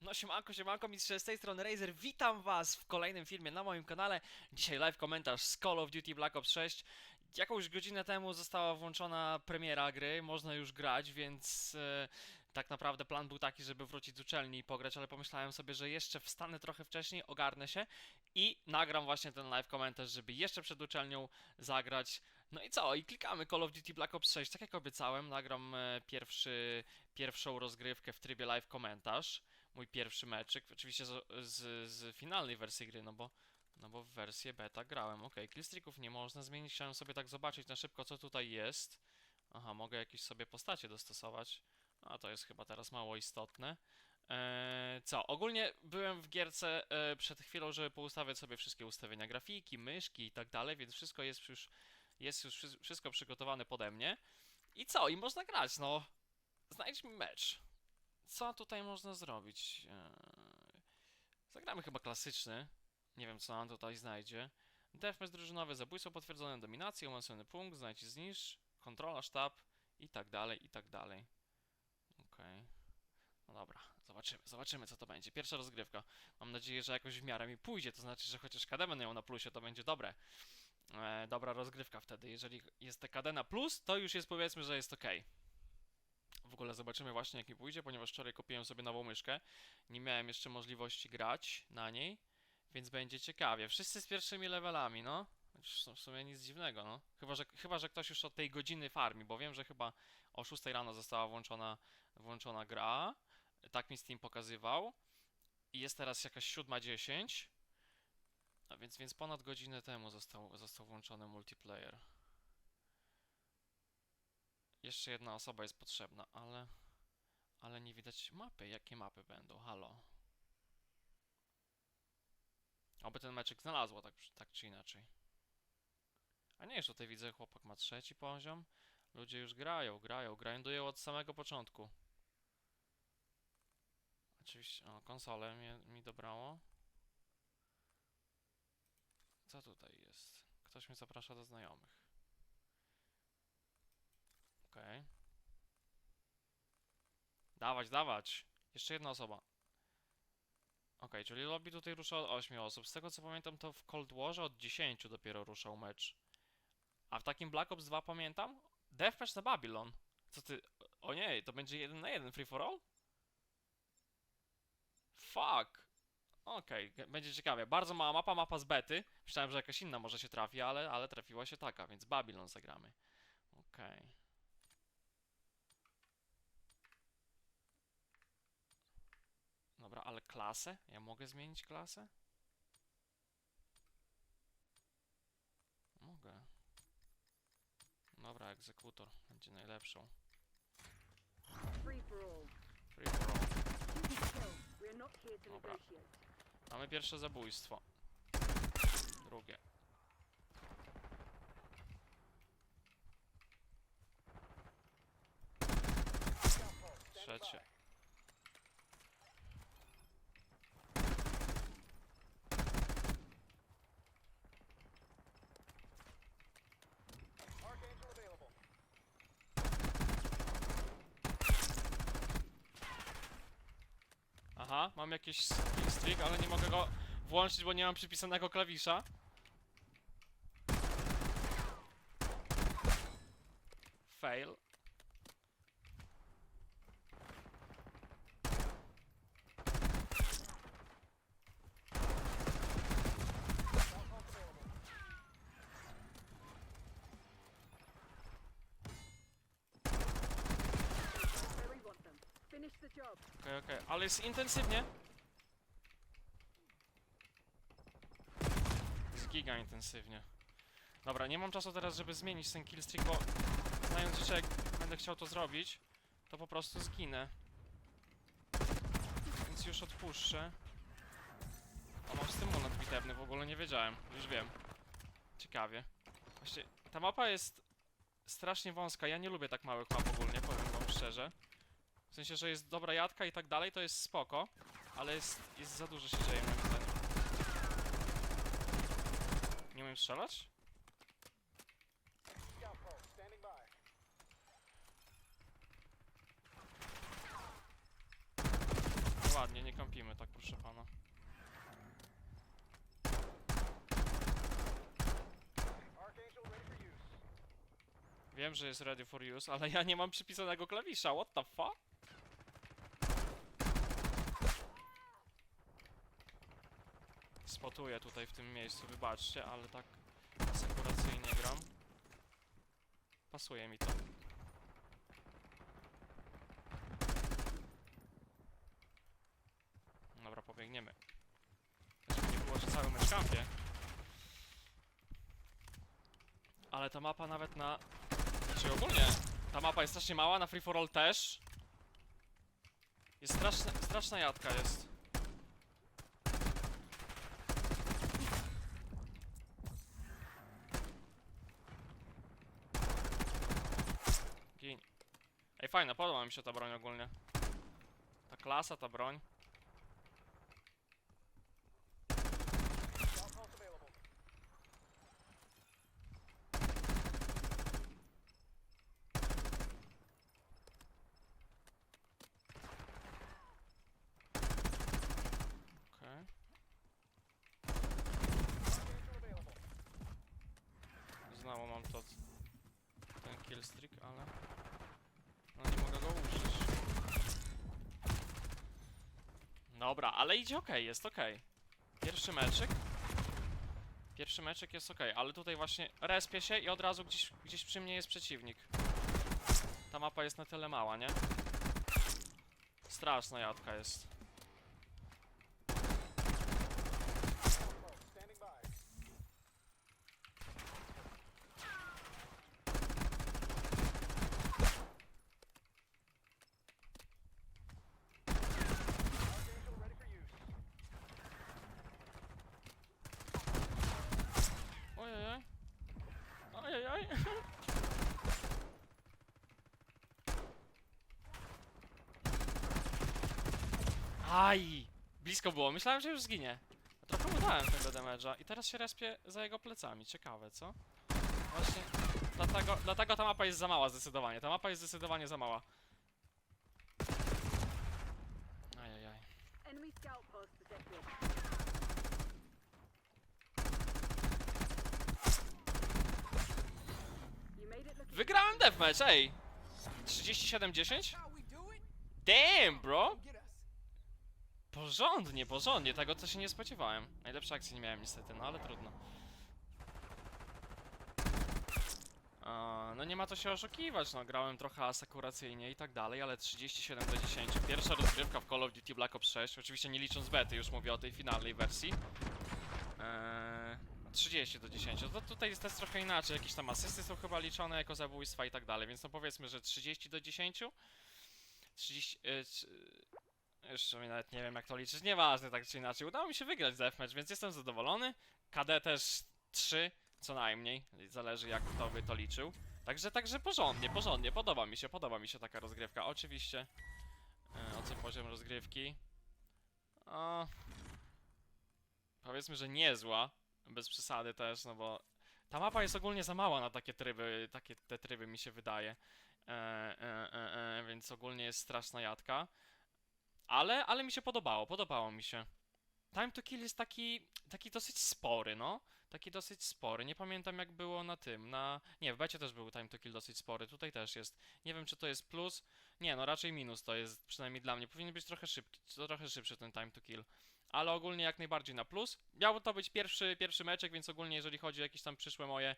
No siemanko, siemanko, mistrze z tej strony Razer, witam was w kolejnym filmie na moim kanale. Dzisiaj live komentarz z Call of Duty Black Ops 6. Jakąś godzinę temu została włączona premiera gry, można już grać, więc e, tak naprawdę plan był taki, żeby wrócić z uczelni i pograć, ale pomyślałem sobie, że jeszcze wstanę trochę wcześniej, ogarnę się i nagram właśnie ten live komentarz, żeby jeszcze przed uczelnią zagrać. No i co? I klikamy Call of Duty Black Ops 6, tak jak obiecałem, nagram e, pierwszy, pierwszą rozgrywkę w trybie live komentarz mój pierwszy meczyk, oczywiście z, z, z finalnej wersji gry, no bo, no bo w wersję beta grałem. Ok, killstreaków nie można zmienić, chciałem sobie tak zobaczyć na szybko, co tutaj jest. Aha, mogę jakieś sobie postacie dostosować. A to jest chyba teraz mało istotne. Eee, co? Ogólnie byłem w gierce e, przed chwilą, żeby poustawiać sobie wszystkie ustawienia grafiki, myszki i tak dalej, więc wszystko jest już, jest już wszy- wszystko przygotowane pode mnie. I co? I można grać, no. Znajdź mi mecz. Co tutaj można zrobić? Eee, Zagramy chyba klasyczny. Nie wiem, co nam tutaj znajdzie. Deathmatch drużynowy, zabójstwo potwierdzone, dominację, umocniony punkt, znajdź zniszcz, kontrola, sztab i tak dalej, i tak dalej. Okej. No dobra, zobaczymy, zobaczymy co to będzie. Pierwsza rozgrywka. Mam nadzieję, że jakoś w miarę mi pójdzie, to znaczy, że chociaż KD będę ją na plusie, to będzie dobre. E, dobra rozgrywka wtedy. Jeżeli jest TKD na plus, to już jest powiedzmy, że jest ok. W ogóle zobaczymy właśnie jak mi pójdzie, ponieważ wczoraj kupiłem sobie nową myszkę. Nie miałem jeszcze możliwości grać na niej, więc będzie ciekawie. Wszyscy z pierwszymi levelami, no. Chociaż W sumie nic dziwnego, no. Chyba że, chyba, że ktoś już od tej godziny farmi, bo wiem, że chyba o 6 rano została włączona, włączona gra. Tak mi Steam pokazywał. I jest teraz jakaś 7.10. A więc, więc ponad godzinę temu został, został włączony multiplayer. Jeszcze jedna osoba jest potrzebna, ale... Ale nie widać mapy. Jakie mapy będą? Halo. Oby ten meczek znalazło, tak, tak czy inaczej. A nie, już tutaj widzę, chłopak ma trzeci poziom. Ludzie już grają, grają, grindują od samego początku. Oczywiście, o, konsolę mi dobrało. Co tutaj jest? Ktoś mnie zaprasza do znajomych. Okej. Dawać, dawać. Jeszcze jedna osoba. Okej, czyli lobby tutaj rusza od 8 osób. Z tego co pamiętam, to w Cold Warze od 10 dopiero ruszał mecz. A w takim Black Ops 2 pamiętam? Deathmatch na Babylon. Co ty? O nie, to będzie jeden na jeden free for all? Fuck. Okej, g- będzie ciekawie. Bardzo mała mapa, mapa z bety. Myślałem, że jakaś inna może się trafi, ale, ale trafiła się taka, więc Babylon zagramy. Okej. Dobra, ale klasę? Ja mogę zmienić klasę? Mogę. Dobra, egzekutor będzie najlepszą. Free for all. Free for all. Dobra. Mamy pierwsze zabójstwo. Drugie. Trzecie. Mam jakiś streak, ale nie mogę go włączyć, bo nie mam przypisanego klawisza. Fail. Finish the job. Okej, ale jest intensywnie. Jest giga intensywnie. Dobra, nie mam czasu teraz, żeby zmienić ten killstreak, bo znając rzeczy, jak będę chciał to zrobić, to po prostu zginę. Więc już odpuszczę. O, mam stymulant bitewny, w ogóle nie wiedziałem. Już wiem. Ciekawie. Właśnie, ta mapa jest strasznie wąska. Ja nie lubię tak małych map ogólnie, powiem wam szczerze. W sensie, że jest dobra jadka i tak dalej, to jest spoko, ale jest, jest za dużo się dzieje moim zdaniem. Nie umiem strzelać? By. ładnie, nie kąpimy tak, proszę pana. Wiem, że jest ready for use, ale ja nie mam przypisanego klawisza, what the fuck? Spotuję tutaj w tym miejscu, wybaczcie, ale tak sekuracyjnie gram. Pasuje mi to. Dobra, pobiegniemy. Żeby nie było, że cały mecz kampie. Ale ta mapa nawet na... Czy ogólnie ta mapa jest strasznie mała, na free for all też. Jest straszna, straszna jadka jest. Gin. Ej, fajna, podoba mi się ta broń ogólnie. Ta klasa, ta broń. Available. Znowu mam to, ten killstreak, ale no nie mogę go użyć. Dobra, ale idzie ok, jest ok. Pierwszy meczyk. Pierwszy meczyk jest ok, ale tutaj właśnie respię się i od razu gdzieś, gdzieś przy mnie jest przeciwnik. Ta mapa jest na tyle mała, nie? Straszna jadka jest. Pulse standing by. Archangel ready for use. Ojej. Ojej. Aj! Blisko było, myślałem, że już zginie. Trochę mu dałem tego damage'a i teraz się respię za jego plecami. Ciekawe, co? Właśnie, dlatego, dlatego ta mapa jest za mała zdecydowanie. Ta mapa jest zdecydowanie za mała. Ajajaj. Wygrałem deathmatch, ej! 37-10? Damn, bro! Porządnie, porządnie, tego co się nie spodziewałem. Najlepszej akcji nie miałem niestety, no ale trudno. No nie ma co się oszukiwać, no grałem trochę asekuracyjnie i tak dalej, ale 37 do 10. Pierwsza rozgrywka w Call of Duty Black Ops 6, oczywiście nie licząc bety, już mówię o tej finalnej wersji. Eee, 30 do 10. To tutaj jest też trochę inaczej, jakieś tam asysty są chyba liczone jako zabójstwa i tak dalej, więc no powiedzmy, że 30 do 10. 30... E, c- jeszcze mi nawet nie wiem jak to liczyć, nieważne tak czy inaczej. Udało mi się wygrać deathmatch, więc jestem zadowolony. KD też 3, co najmniej, zależy jak kto by to liczył. Także, także porządnie, porządnie, podoba mi się, podoba mi się taka rozgrywka. Oczywiście, e, ocen poziom rozgrywki. O, powiedzmy, że niezła, bez przesady też, no bo ta mapa jest ogólnie za mała na takie tryby, takie te tryby mi się wydaje. E, e, e, e, więc ogólnie jest straszna jadka. Ale, ale mi się podobało, podobało mi się. Time to kill jest taki, taki dosyć spory, no. Taki dosyć spory. Nie pamiętam jak było na tym, na... Nie, w becie też był time to kill dosyć spory, tutaj też jest. Nie wiem czy to jest plus. Nie, no raczej minus to jest, przynajmniej dla mnie. Powinien być trochę szybki, trochę szybszy ten time to kill. Ale ogólnie jak najbardziej na plus. Miał to być pierwszy, pierwszy meczek, więc ogólnie jeżeli chodzi o jakieś tam przyszłe moje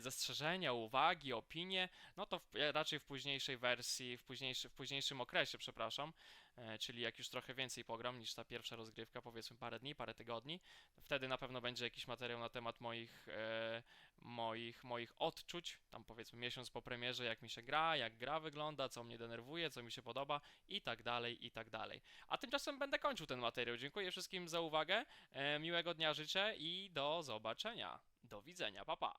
zastrzeżenia, uwagi, opinie, no to w, raczej w późniejszej wersji, w, późniejszy, w późniejszym okresie, przepraszam, e, czyli jak już trochę więcej pogram niż ta pierwsza rozgrywka, powiedzmy parę dni, parę tygodni, wtedy na pewno będzie jakiś materiał na temat moich, e, moich, moich odczuć, tam powiedzmy miesiąc po premierze, jak mi się gra, jak gra wygląda, co mnie denerwuje, co mi się podoba i tak dalej, i tak dalej. A tymczasem będę kończył ten materiał. Dziękuję wszystkim za uwagę, e, miłego dnia życzę i do zobaczenia. Do widzenia, pa pa.